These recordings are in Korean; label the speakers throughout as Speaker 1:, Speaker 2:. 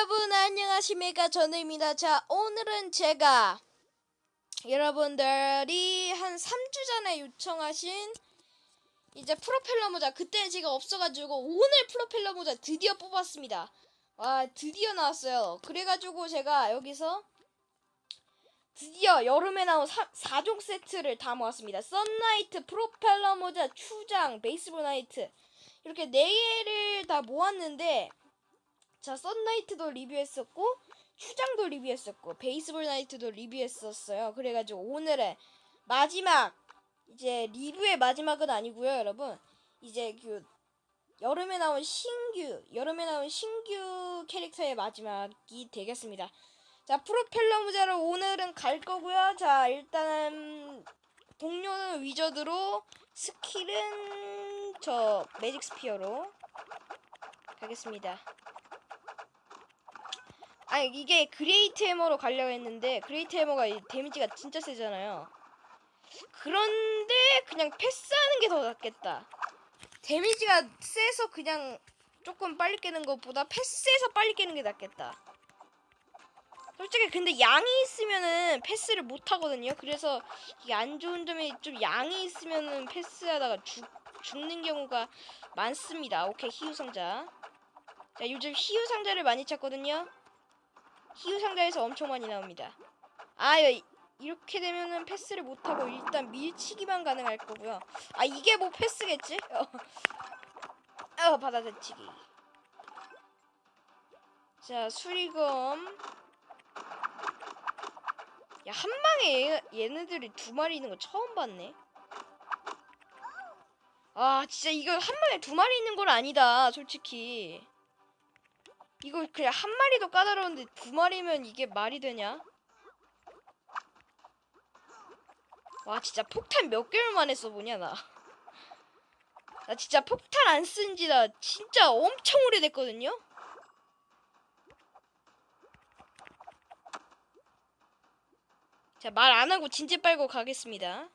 Speaker 1: 여러분 안녕하십니까 전우입니다. 자 오늘은 제가 여러분들이 한 3주 전에 요청하신 이제 프로펠러 모자 그때는 제가 없어가지고 오늘 프로펠러 모자 드디어 뽑았습니다. 와 드디어 나왔어요. 그래가지고 제가 여기서 드디어 여름에 나온 4, 종 세트를 다 모았습니다. 썬나이트, 프로펠러 모자, 추장, 베이스볼 나이트 이렇게 4개를 다 모았는데 자, 썬나이트도 리뷰했었고, 추장도 리뷰했었고, 베이스볼 나이트도 리뷰했었어요. 그래가지고 오늘의 마지막, 이제 리뷰의 마지막은 아니고요, 여러분. 이제 그, 여름에 나온 신규, 여름에 나온 신규 캐릭터의 마지막이 되겠습니다. 자, 프로펠러 모자로 오늘은 갈 거고요. 자, 일단은, 동료는 위저드로, 스킬은 저 매직 스피어로 가겠습니다. 아니 이게 그레이트 해머로 가려고 했는데 그레이트 해머가 이 데미지가 진짜 세잖아요. 그런데 그냥 패스하는 게 더 낫겠다. 데미지가 세서 그냥 조금 빨리 깨는 것보다 패스해서 빨리 깨는 게 낫겠다. 솔직히 근데 양이 있으면은 패스를 못 하거든요. 그래서 이게 안 좋은 점이 좀 양이 있으면은 패스하다가 죽, 죽는 경우가 많습니다. 오케이 희유 상자. 자 요즘 희유 상자를 많이 찾거든요. 희유 상자에서 엄청 많이 나옵니다. 아, 이- 이렇게 되면은 패스를 못 하고 일단 밀치기만 가능할 거고요. 아, 이게 뭐 패스겠지? 어, 어 받아들치기. 자, 수리검. 야, 한 방에 얘, 얘네들이 두 마리 있는 거 처음 봤네. 아, 진짜 이거 한 방에 두 마리 있는 건 아니다, 솔직히. 이거 그냥 한 마리도 까다로운데 두 마리면 이게 말이 되냐? 와 진짜 폭탄 몇 개월 만에 써보냐 나. 나 진짜 폭탄 안 쓴지 나 진짜 엄청 오래됐거든요? 자 말 안 하고 진짜 빨고 가겠습니다.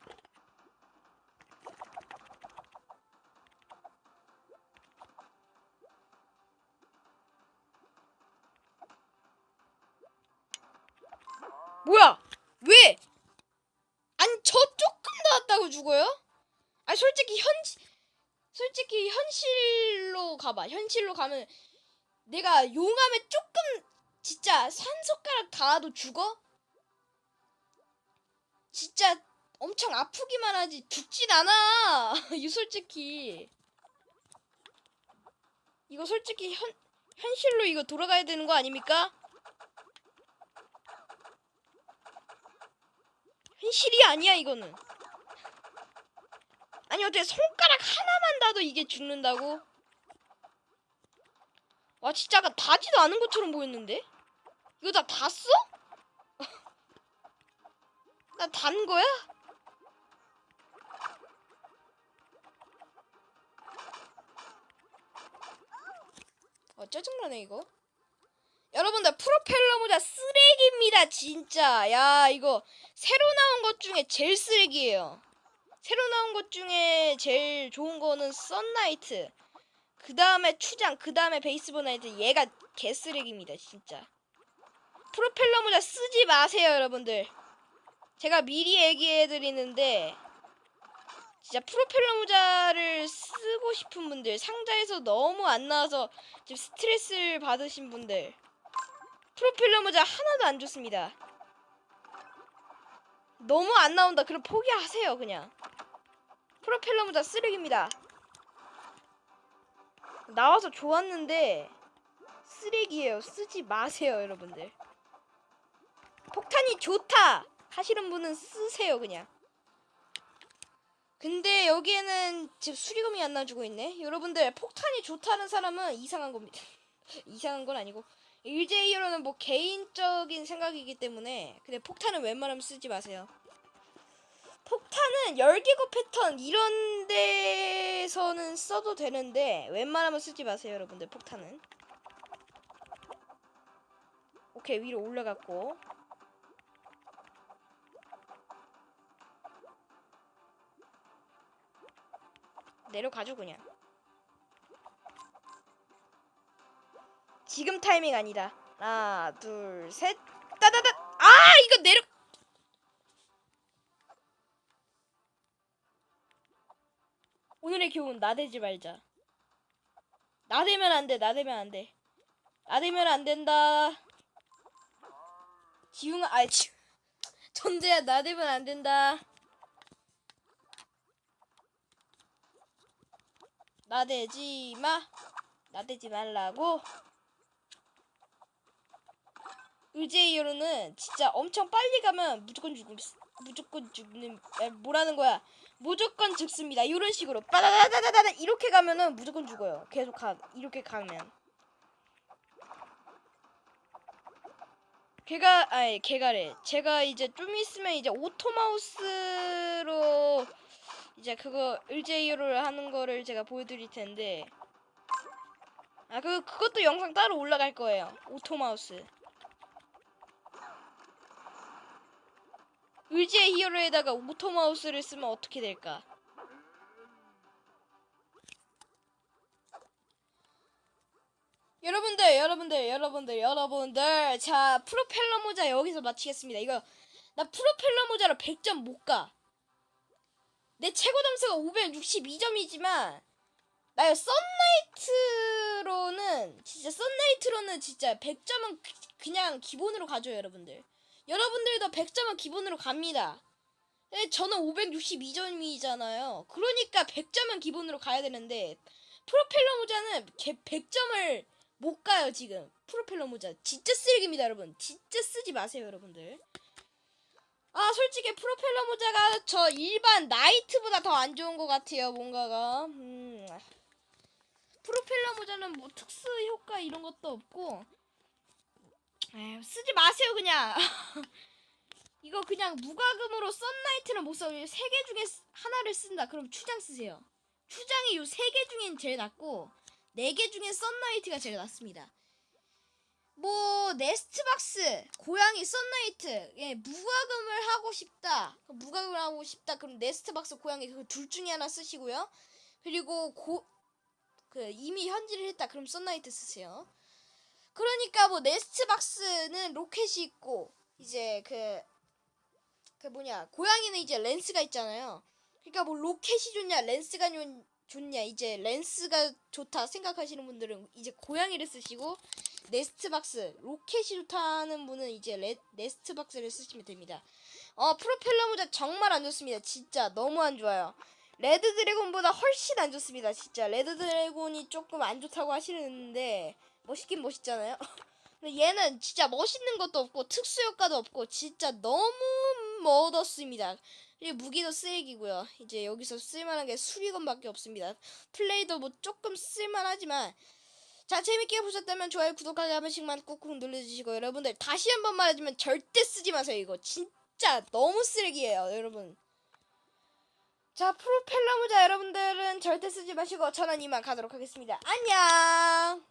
Speaker 1: 뭐야? 왜? 아니 저 조금 나왔다고 죽어요? 아 솔직히 현 솔직히 현실로 가봐. 현실로 가면 내가 용암에 조금 진짜 산숟가락 닿아도 죽어? 진짜 엄청 아프기만 하지 죽진 않아. 이 솔직히 이거 솔직히 현 현실로 이거 돌아가야 되는 거 아닙니까? 현실이 아니야 이거는. 아니 어떻게 손가락 하나만 닿아도 이게 죽는다고? 와 진짜 아까 닿지도 않은 것처럼 보였는데? 이거 다 닿았어? 나 단 거야? 어 짜증나네 이거. 여러분들 프로펠러 모자 쓰레기입니다 진짜. 야 이거 새로 나온 것 중에 제일 쓰레기예요. 새로 나온 것 중에 제일 좋은 거는 썬나이트 그 다음에 추장 그 다음에 베이스볼 나이트 얘가 개쓰레기입니다 진짜. 프로펠러 모자 쓰지 마세요 여러분들. 제가 미리 얘기해 드리는데 진짜 프로펠러 모자를 쓰고 싶은 분들 상자에서 너무 안 나와서 지금 스트레스를 받으신 분들 프로펠러 모자 하나도 안 좋습니다. 너무 안 나온다. 그럼 포기하세요, 그냥. 프로펠러 모자 쓰레기입니다. 나와서 좋았는데 쓰레기예요. 쓰지 마세요, 여러분들. 폭탄이 좋다 하시는 분은 쓰세요, 그냥. 근데 여기에는 지금 수리금이 안 나주고 있네. 여러분들 폭탄이 좋다는 사람은 이상한 겁니다. 이상한 건 아니고 일제히어로는 뭐 개인적인 생각이기 때문에 근데 폭탄은 웬만하면 쓰지 마세요. 폭탄은 열기구 패턴 이런 데서는 써도 되는데 웬만하면 쓰지 마세요, 여러분들. 폭탄은. 오케이, 위로 올라갔고. 내려가죠, 그냥. 지금 타이밍 아니다. 하나, 둘, 셋. 따다다. 아, 이거 내려. 오늘의 교훈 나대지 말자. 나대면 안 돼. 나대면 안 돼. 나대면 안 된다. 지웅아, 아, 지, 전재야 나대면 안 된다. 나대지 마. 나대지 말라고. 의제이어로는 진짜 엄청 빨리 가면 무조건 죽음 무조건 죽는 아, 뭐라는 거야? 무조건 죽습니다. 이런 식으로. 빠다다다다다 이렇게 가면은 무조건 죽어요. 계속 가 이렇게 가면. 걔가 아니 걔가래. 제가 이제 좀 있으면 이제 오토마우스로 이제 그거 의제이어를 하는 거를 제가 보여드릴 텐데. 아 그 그것도 영상 따로 올라갈 거예요. 오토마우스 의지의 히어로에다가 오토마우스를 쓰면 어떻게 될까? 여러분들, 여러분들, 여러분들, 여러분들. 자, 프로펠러 모자 여기서 마치겠습니다. 이거, 나 프로펠러 모자로 100점 못 가. 내 최고 점수가 562점이지만, 나 썬나이트로는, 진짜 썬나이트로는 진짜 100점은 그냥 기본으로 가져요, 여러분들. 여러분들도 100점은 기본으로 갑니다. 근데 저는 562점이잖아요. 그러니까 100점은 기본으로 가야 되는데 프로펠러 모자는 100점을 못 가요 지금. 프로펠러 모자 진짜 쓰레기입니다 여러분. 진짜 쓰지 마세요 여러분들. 아 솔직히 프로펠러 모자가 저 일반 나이트보다 더 안 좋은 것 같아요 뭔가가. 음. 프로펠러 모자는 뭐 특수 효과 이런 것도 없고 에휴, 쓰지 마세요 그냥. 이거 그냥 무과금으로 썬나이트는 못 써요 세개 중에 쓰- 하나를 쓴다. 그럼 추장 쓰세요. 추장이 요 세 개 중엔 제일 낫고 네 개 중엔 썬나이트가 제일 낫습니다. 뭐 네스트박스 고양이 썬나이트. 예 무과금을 하고 싶다. 무과금을 하고 싶다. 그럼 네스트박스 고양이 그 둘 중에 하나 쓰시고요. 그리고 고 그 이미 현질을 했다. 그럼 썬나이트 쓰세요 그러니까 뭐 네스트 박스는 로켓이 있고 이제 그 그 뭐냐 고양이는 이제 렌스가 있잖아요. 그러니까 뭐 로켓이 좋냐 렌스가 좋- 좋냐 이제 렌스가 좋다 생각하시는 분들은 이제 고양이를 쓰시고 네스트 박스 로켓이 좋다는 분은 이제 레, 네스트 박스를 쓰시면 됩니다. 어 프로펠러 모자 정말 안 좋습니다. 진짜 너무 안 좋아요. 레드 드래곤보다 훨씬 안 좋습니다. 진짜 레드 드래곤이 조금 안 좋다고 하시는데 멋있긴 멋있잖아요. 근데 얘는 진짜 멋있는 것도 없고 특수 효과도 없고 진짜 너무 멋없습니다. 그리고 무기도 쓰레기고요. 이제 여기서 쓸만한 게 수리건밖에 없습니다. 플레이도 뭐 조금 쓸만하지만 자 재밌게 보셨다면 좋아요 구독하기 한 번씩만 꾹꾹 눌러주시고 여러분들 다시 한 번 말해주면 절대 쓰지 마세요 이거 진짜 너무 쓰레기예요 여러분 자 프로펠러 모자 여러분들은 절대 쓰지 마시고 저는 이만 가도록 하겠습니다. 안녕